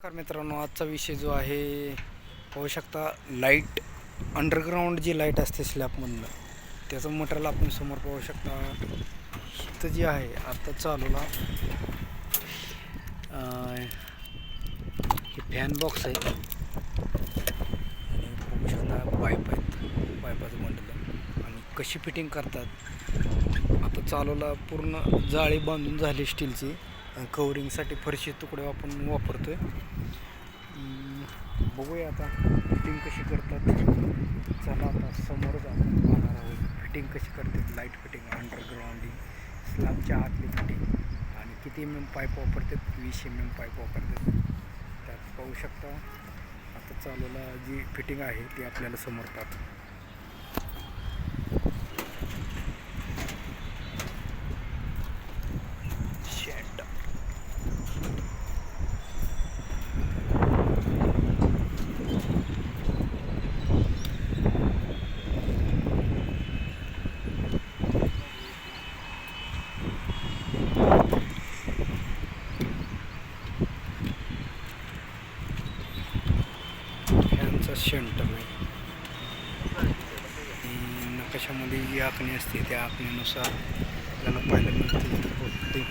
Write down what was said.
नमस्कार मित्रांनो आजचा विषय जो आहे पाहू शकता लाइट अंडरग्राऊंड जी लाइट असते स्लॅबमधनं त्याचं मटेरियल आपण समोर पाहू शकता. इथं जी आहे आता चालूला हे फॅन बॉक्स आहे. आणि पाहू शकता पाईप आहेत पायपाचं मटेरियल आणि कशी फिटिंग करतात? आता चालूला पूर्ण जाळी बांधून झाली स्टीलची कवरिंगसाठी फरशी तुकडे आपण वापरतो आहे बघूया आता फिटिंग कशी करतात. चला आता समोरच आपण पाहणार आहोत. फिटिंग कशी करतात. लाइट फिटिंग अंडरग्राऊंडिंग स्लॅबच्या आतली फिटिंग आणि किती एम एम पाईप वापरतात? वीस एम एम पाईप वापरतात. त्यात पाहू शकता. आता चालूला जी फिटिंग आहे ती आपल्याला समोर पाहतो शेट फॅनचा शंट आणि नकाशामध्ये जी आखणी असते त्या आखणीनुसार आपल्याला पाहायला मिळते इथं बहुतेक